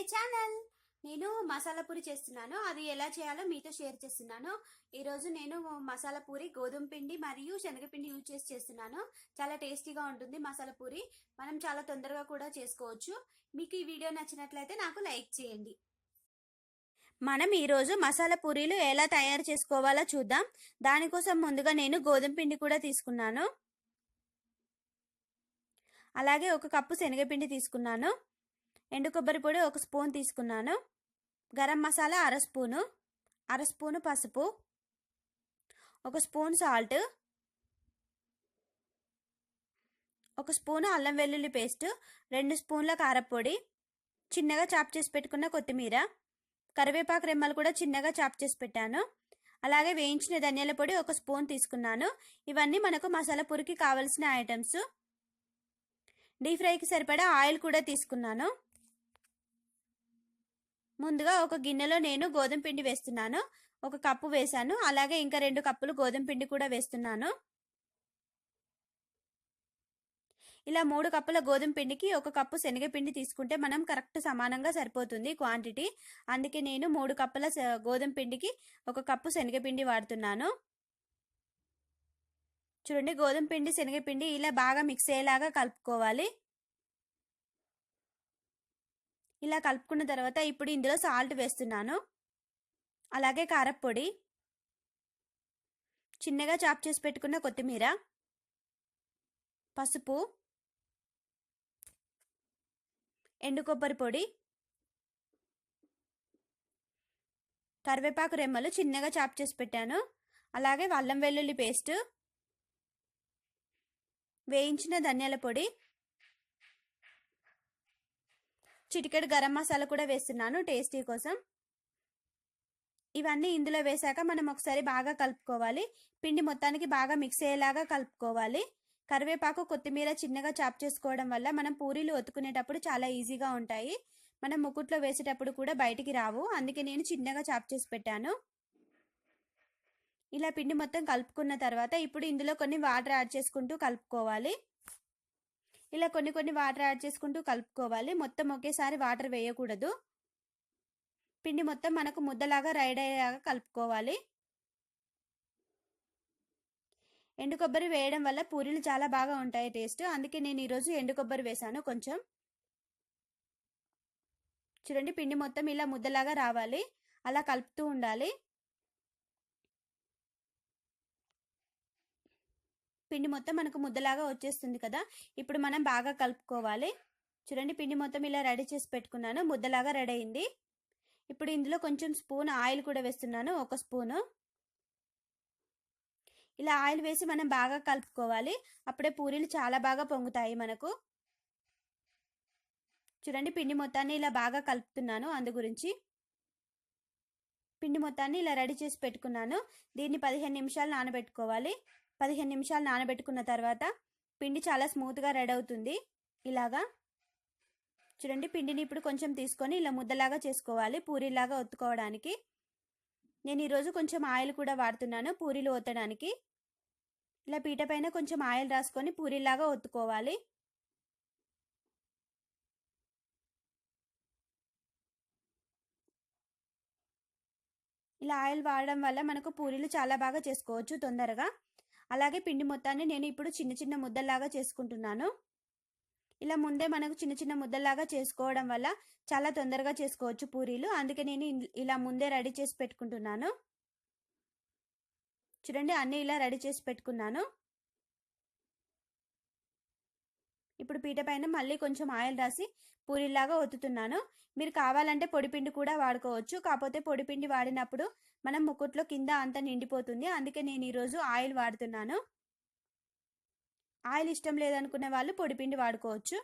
My channel. నేను మసాలా పూరి చేస్తున్నాను. అది ఎలా చేయాలో మీతో షేర్ చేస్తున్నాను. ఈరోజు నేను మసాలా పూరి గోధుమ పిండి మరియు శనగపిండి యూజ్ చేసి చేస్తున్నాను. చాలా టేస్టీగా ఉంటుంది మసాలా పూరి. మనం చాలా తొందరగా కూడా చేసుకోవచ్చు. మీకు ఈ వీడియో నచ్చినట్లయితే నాకు లైక్ చేయండి. మనం ఈరోజు మసాలా పూరీలు ఎలా తయారు చేసుకోవాలో చూద్దాం. దానికోసం ముందుగా నేను గోధుమ పిండి కూడా తీసుకున్నాను. అలాగే ఒక కప్పు శనగపిండి తీసుకున్నాను. ఎండు కొబ్బరి పొడి ఒక స్పూన్ తీసుకున్నాను. గరం మసాలా అర స్పూను అర స్పూను పసుపు ఒక స్పూన్ సాల్ట్ ఒక స్పూను అల్లం వెల్లుల్లి పేస్ట్ రెండు స్పూన్ల కారపొడి చిన్నగా చాప్ చేసి పెట్టుకున్న కొత్తిమీర కరివేపాకు రెమ్మలు కూడా చిన్నగా చాప్ చేసి పెట్టాను. అలాగే వేయించిన ధనియాల పొడి ఒక స్పూన్ తీసుకున్నాను. ఇవన్నీ మనకు మసాలా పురికి కావలసిన ఐటమ్స్. డీప్ ఫ్రైకి సరిపడా ఆయిల్ కూడా తీసుకున్నాను. ముందుగా ఒక గిన్నెలో నేను గోధుమ పిండి వేస్తున్నాను. ఒక కప్పు వేసాను అలాగే ఇంకా రెండు కప్పులు గోధుమ పిండి కూడా వేస్తున్నాను. ఇలా మూడు కప్పుల గోధుమ పిండికి ఒక కప్పు శనగపిండి తీసుకుంటే మనం కరెక్ట్ సమానంగా సరిపోతుంది క్వాంటిటీ. అందుకే నేను మూడు కప్పుల గోధుమ పిండికి ఒక కప్పు శనగపిండి వాడుతున్నాను. చూడండి గోధుమ పిండి శనగపిండి ఇలా బాగా మిక్స్ అయ్యేలాగా కలుపుకోవాలి. ఇలా కలుపుకున్న తర్వాత ఇప్పుడు ఇందులో సాల్ట్ వేస్తున్నాను. అలాగే కారప్పొడి. చిన్నగా చాప్ చేసి పెట్టుకున్న కొత్తిమీర. పసుపు. ఎండు కొబ్బరి పొడి. కరివేపాకు రెమ్మలు చిన్నగా చాప్ చేసి పెట్టాను. అలాగే అల్లం వెల్లుల్లి పేస్ట్. వేయించిన ధనియాల పొడి. చిటికెడు గరం మసాలా కూడా వేస్తున్నాను టేస్టీ కోసం. ఇవన్నీ ఇందులో వేసాక మనం ఒకసారి బాగా కలుపుకోవాలి. పిండి మొత్తానికి బాగా మిక్స్ అయ్యేలాగా కలుపుకోవాలి. కరివేపాకు కొత్తిమీర చిన్నగా చాప్ చేసుకోవడం వల్ల మనం పూరీలు ఒత్తుకునేటప్పుడు చాలా ఈజీగా ఉంటాయి. మనం ముకుట్లో వేసేటప్పుడు కూడా బయటికి రావు. అందుకే నేను చిన్నగా చాప్ చేసి పెట్టాను. ఇలా పిండి మొత్తం కలుపుకున్న తర్వాత ఇప్పుడు ఇందులో కొన్ని వాటర్ యాడ్ చేసుకుంటూ కలుపుకోవాలి. ఇలా కొన్ని కొన్ని వాటర్ యాడ్ చేసుకుంటూ కలుపుకోవాలి. మొత్తం ఒకేసారి వాటర్ వేయకూడదు. పిండి మొత్తం మనకు ముద్దలాగా రైడ్ అయ్యేలాగా కలుపుకోవాలి. ఎండు కొబ్బరి వేయడం వల్ల పూరీలు చాలా బాగా ఉంటాయి టేస్ట్. అందుకే నేను ఈరోజు ఎండు కొబ్బరి వేసాను కొంచెం. చూడండి పిండి మొత్తం ఇలా ముద్దలాగా రావాలి. అలా కలుపుతూ ఉండాలి. పిండి మొత్తం మనకు ముద్దలాగా వచ్చేస్తుంది కదా. ఇప్పుడు మనం బాగా కలుపుకోవాలి. చూడండి పిండి మొత్తం ఇలా రెడీ చేసి పెట్టుకున్నాను. ముద్దలాగా రెడీ అయింది. ఇప్పుడు ఇందులో కొంచెం స్పూన్ ఆయిల్ కూడా వేస్తున్నాను ఒక స్పూను. ఇలా ఆయిల్ వేసి మనం బాగా కలుపుకోవాలి. అప్పుడే పూరీలు చాలా బాగా పొంగుతాయి మనకు. చూడండి పిండి మొత్తాన్ని ఇలా బాగా కలుపుతున్నాను అందు గురించి. పిండి మొత్తాన్ని ఇలా రెడీ చేసి పెట్టుకున్నాను. దీన్ని పదిహేను నిమిషాలు నానబెట్టుకోవాలి. పదిహేను నిమిషాలు నానబెట్టుకున్న తర్వాత పిండి చాలా స్మూత్గా రెడీ అవుతుంది. ఇలాగా చూడండి పిండిని ఇప్పుడు కొంచెం తీసుకొని ఇలా ముద్దలాగా చేసుకోవాలి పూరీలాగా ఒత్తుకోవడానికి. నేను ఈరోజు కొంచెం ఆయిల్ కూడా వాడుతున్నాను పూరీలు ఒత్తడానికి. ఇలా పీట పైన కొంచెం ఆయిల్ రాసుకొని పూరీలాగా ఒత్తుకోవాలి. ఇలా ఆయిల్ వాడడం వల్ల మనకు పూరీలు చాలా బాగా చేసుకోవచ్చు తొందరగా. అలాగే పిండి మొత్తాన్ని నేను ఇప్పుడు చిన్న చిన్న ముద్దల్లాగా చేసుకుంటున్నాను. ఇలా ముందే మనకు చిన్న చిన్న ముద్దల్లాగా చేసుకోవడం వల్ల చాలా తొందరగా చేసుకోవచ్చు పూరీలు. అందుకే నేను ఇలా ముందే రెడీ చేసి పెట్టుకుంటున్నాను. చూడండి అన్నీ ఇలా రెడీ చేసి పెట్టుకున్నాను. ఇప్పుడు పీట పైన మళ్ళీ కొంచెం ఆయిల్ రాసి పూరీలాగా ఒత్తుతున్నాను. మీరు కావాలంటే పొడిపిండి కూడా వాడుకోవచ్చు. కాకపోతే పొడిపిండి వాడినప్పుడు మనం ముక్కుట్లో కింద అంతా నిండిపోతుంది. అందుకే నేను ఈరోజు ఆయిల్ వాడుతున్నాను. ఆయిల్ ఇష్టం లేదనుకునే వాళ్ళు పొడిపిండి వాడుకోవచ్చు.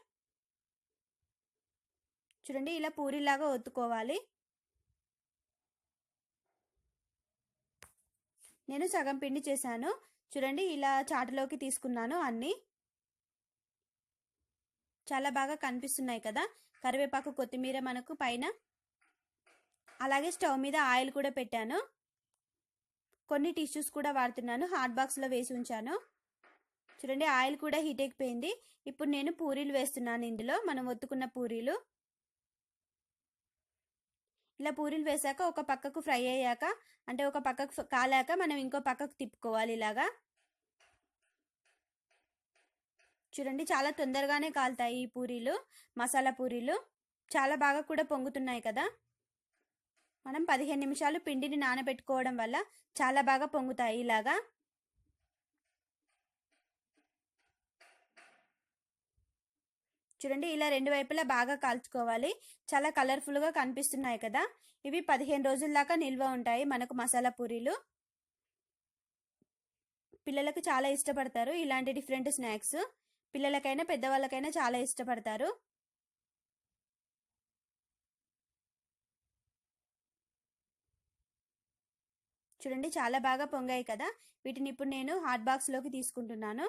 చూడండి ఇలా పూరీలాగా ఒత్తుకోవాలి. నేను సగం పిండి చేశాను. చూడండి ఇలా చాటులోకి తీసుకున్నాను అన్నీ. చాలా బాగా కనిపిస్తున్నాయి కదా. కరివేపాకు కొత్తిమీర మనకు పైన. అలాగే స్టవ్ మీద ఆయిల్ కూడా పెట్టాను. కొన్ని టిష్యూస్ కూడా వాడుతున్నాను. హాట్ బాక్స్లో వేసి ఉంచాను. చూడండి ఆయిల్ కూడా హీట్ ఎక్కిపోయింది ఇప్పుడు నేను పూరీలు వేస్తున్నాను ఇందులో. మనం ఒత్తుకున్న పూరీలు. ఇలా పూరీలు వేసాక ఒక పక్కకు ఫ్రై అయ్యాక అంటే ఒక పక్కకు కాలాక మనం ఇంకో పక్కకు తిప్పుకోవాలి ఇలాగా. చూడండి చాలా తొందరగానే కాలుతాయి ఈ పూరీలు మసాలా పూరీలు. చాలా బాగా కూడా పొంగుతున్నాయి కదా. మనం పదిహేను నిమిషాలు పిండిని నానబెట్టుకోవడం వల్ల చాలా బాగా పొంగుతాయి ఇలాగా. చూడండి ఇలా రెండు వైపులా బాగా కాల్చుకోవాలి. చాలా కలర్ఫుల్గా కనిపిస్తున్నాయి కదా. ఇవి పదిహేను రోజుల దాకా నిల్వ ఉంటాయి మనకు మసాలా పూరీలు. పిల్లలకు చాలా ఇష్టపడతారు ఇలాంటి డిఫరెంట్ స్నాక్స్. పిల్లలకైనా పెద్దవాళ్ళకైనా చాలా ఇష్టపడతారు. చూడండి చాలా బాగా పొంగాయి కదా. వీటిని ఇప్పుడు నేను హాట్ బాక్స్లోకి తీసుకుంటున్నాను.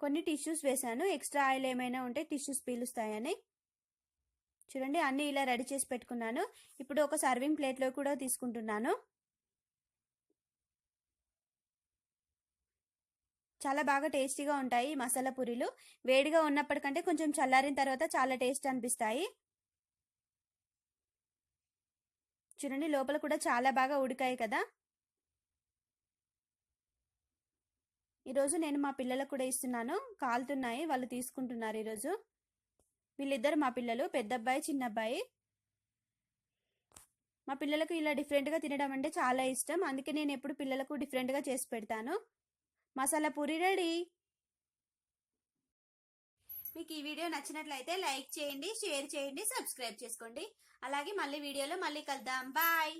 కొన్ని టిష్యూస్ వేసాను ఎక్స్ట్రా ఆయిల్ ఏమైనా ఉంటే టిష్యూస్ పీలుస్తాయని. చూడండి అన్నీ ఇలా రెడీ చేసి పెట్టుకున్నాను. ఇప్పుడు ఒక సర్వింగ్ ప్లేట్లో కూడా తీసుకుంటున్నాను. చాలా బాగా టేస్టీగా ఉంటాయి ఈ మసాలా పూరీలు. వేడిగా ఉన్నప్పటికంటే కొంచెం చల్లారిన తర్వాత చాలా టేస్ట్ అనిపిస్తాయి. చూడండి లోపల కూడా చాలా బాగా ఉడికాయి కదా. ఈరోజు నేను మా పిల్లలకు కూడా ఇస్తున్నాను. కాలుతున్నాయి వాళ్ళు తీసుకుంటున్నారు ఈరోజు. వీళ్ళిద్దరు మా పిల్లలు పెద్ద అబ్బాయి చిన్న అబ్బాయి మా పిల్లలకు ఇలా డిఫరెంట్గా తినడం అంటే చాలా ఇష్టం. అందుకే నేను ఎప్పుడు పిల్లలకు డిఫరెంట్గా చేసి పెడతాను. మసాలా పూరి రెడీ. మీకు ఈ వీడియో నచ్చినట్లయితే లైక్ చేయండి షేర్ చేయండి సబ్స్క్రైబ్ చేసుకోండి. అలాగే మళ్ళీ వీడియోలో మళ్ళీ కలుద్దాం. బాయ్.